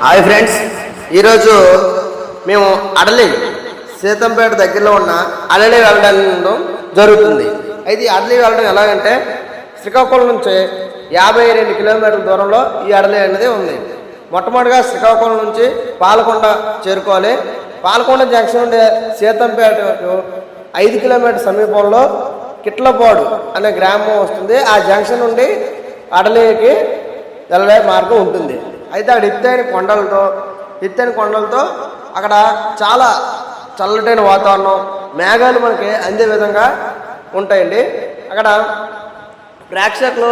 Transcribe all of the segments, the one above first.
Hi friends ఈరోజు మేము అడలి సీతంపేట దగ్గరలో ఉన్న అడలి వెళ్ళడం జరుగుతుంది. అయితే అడలి వెళ్ళడం ఎలాగంటే శ్రీకాకుళం నుంచి యాభై రెండు కిలోమీటర్ల దూరంలో ఈ అడలి అనేది ఉంది. మొట్టమొదటిగా శ్రీకాకుళం నుంచి పాలకొండ చేరుకోవాలి. పాలకొండ జంక్షన్ నుండి సీతంపేట ఐదు కిలోమీటర్ సమీపంలో కిట్లపాడు అనే గ్రామం వస్తుంది. ఆ జంక్షన్ నుండి అడలికి వెళ్ళే మార్గం ఉంటుంది. అయితే అక్కడ ఎత్తైన కొండలతో ఎత్తైన కొండలతో అక్కడ చాలా చల్లటైన వాతావరణం మేఘాలు మనకి అందే విధంగా ఉంటాయండి. అక్కడ ప్రేక్షకులు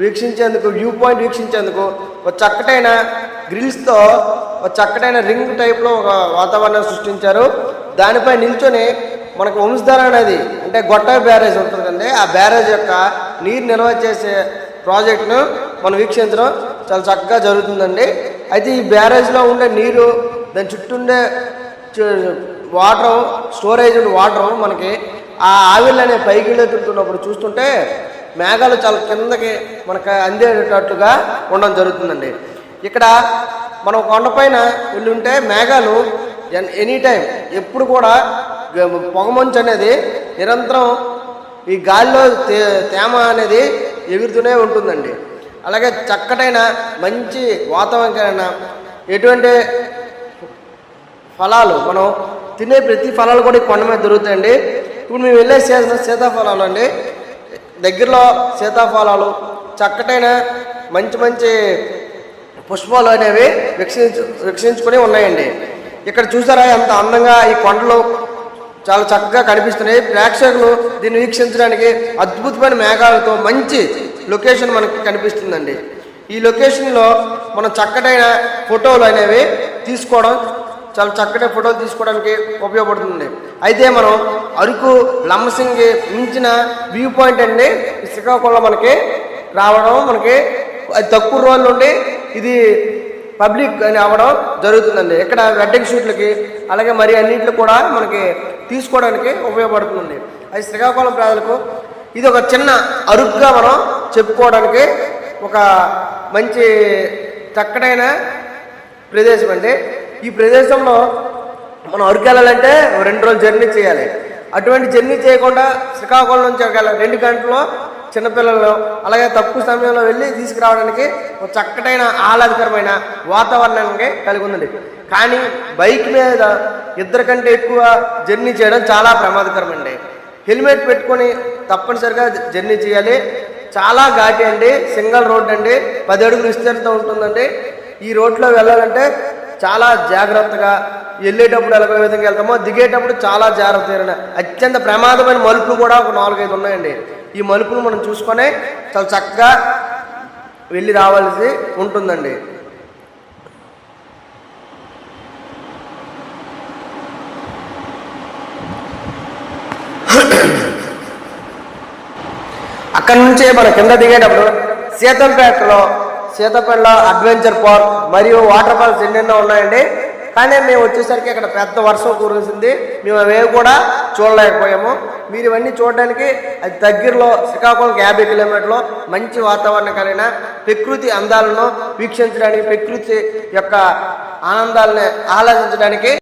వీక్షించేందుకు వ్యూ పాయింట్ వీక్షించేందుకు ఒక చక్కటైన గ్రిల్స్తో ఒక చక్కటైన రింగ్ టైప్లో ఒక వాతావరణం సృష్టించారు. దానిపై నిల్చొని మనకు వంశధార అనేది అంటే గొట్ట బ్యారేజ్ ఉంటుంది ఆ బ్యారేజ్ యొక్క నీరు నిల్వ చేసే ప్రాజెక్టును మనం వీక్షించడం చాలా చక్కగా జరుగుతుందండి. అయితే ఈ బ్యారేజ్లో ఉండే నీరు దాని చుట్టూ ఉండే వాటర్ స్టోరేజ్ వాటర్ మనకి ఆ ఆవిర్లు అనే పైకి తిరుగుతున్నప్పుడు చూస్తుంటే మేఘాలు చాలా కిందకి మనకు అందేటట్టుగా ఉండడం జరుగుతుందండి. ఇక్కడ మనం కొండపైన వెళ్ళి మేఘాలు ఎన్- ఎనీ టైం ఎప్పుడు కూడా పొగమంచు అనేది నిరంతరం ఈ గాలిలో తే తేమ అనేది ఎగురుతూనే ఉంటుందండి. అలాగే చక్కటైన మంచి వాతావరణమైన ఎటువంటి ఫలాలు మనం తినే ప్రతి ఫలాలు కూడా కొండ మీద దొరుకుతాయండి. ఇప్పుడు మేము వెళ్ళే సీ సీతాఫలాలు అండి. దగ్గరలో సీతాఫలాలు చక్కటైన మంచి మంచి పుష్పాలు అనేవి వికసించు వికసించుకొని ఉన్నాయండి. ఇక్కడ చూసారా ఎంత అందంగా ఈ కొండలు చాలా చక్కగా కనిపిస్తున్నాయి. ప్రేక్షకులు దీన్ని వీక్షించడానికి అద్భుతమైన మేఘాలతో మంచి లొకేషన్ మనకి కనిపిస్తుందండి. ఈ లొకేషన్లో మనం చక్కటైన ఫోటోలు అనేవి తీసుకోవడం చాలా చక్కటి ఫోటోలు తీసుకోవడానికి ఉపయోగపడుతుంది. అయితే మనం అరకు లంబసింగ్ మించిన వ్యూ పాయింట్ అండి. ఈ మనకి రావడం మనకి తక్కువ రోజుల నుండి ఇది పబ్లిక్ అని అవ్వడం జరుగుతుందండి. ఇక్కడ వెడ్డింగ్ షూట్లకి అలాగే మరి అన్నింటిలో కూడా మనకి తీసుకోవడానికి ఉపయోగపడుతుంది. అది శ్రీకాకుళం ప్రజలకు ఇది ఒక చిన్న అరుగ్గా మనం చెప్పుకోవడానికి ఒక మంచి చక్కటైన ప్రదేశం అండి. ఈ ప్రదేశంలో మనం అరకు వెళ్ళాలంటే రెండు రోజులు జర్నీ చేయాలి. అటువంటి జర్నీ చేయకుండా శ్రీకాకుళం నుంచి ఒక రెండు గంటల్లో చిన్నపిల్లలు అలాగే తక్కువ సమయంలో వెళ్ళి తీసుకురావడానికి ఒక చక్కటైన ఆహ్లాదకరమైన వాతావరణానికి కలిగి ఉందండి. కానీ బైక్ మీద ఇద్దరు కంటే ఎక్కువ జర్నీ చేయడం చాలా ప్రమాదకరమండి. హెల్మెట్ పెట్టుకొని తప్పనిసరిగా జర్నీ చేయాలి. చాలా ఘాటి అండి సింగిల్ రోడ్ అండి పది అడుగులు విస్తీర్ణత ఉంటుందండి. ఈ రోడ్లో వెళ్ళాలంటే చాలా జాగ్రత్తగా వెళ్ళేటప్పుడు ఎలాగో విధంగా వెళ్తామో దిగేటప్పుడు చాలా జాగ్రత్త అత్యంత ప్రమాదమైన మలుపులు కూడా ఒక నాలుగైదు ఉన్నాయండి. ఈ మలుపులు మనం చూసుకొని చాలా చక్కగా వెళ్ళి రావాల్సి ఉంటుందండి. అక్కడి నుంచే మనం కింద దిగేటప్పుడు సీతంపేటలో సీతంపేటలో అడ్వెంచర్ పార్క్ మరియు వాటర్ ఫాల్స్ ఎన్నెన్నో ఉన్నాయండి. కానీ మేము వచ్చేసరికి అక్కడ పెద్ద వర్షం కురిసింది. మేము అవేవి కూడా చూడలేకపోయాము. మీరు ఇవన్నీ చూడడానికి అది దగ్గరలో శ్రీకాకుళంకి యాభై కిలోమీటర్లు మంచి వాతావరణం కలిగిన ప్రకృతి అందాలను వీక్షించడానికి ప్రకృతి యొక్క ఆనందాలని ఆహ్లాదించడానికి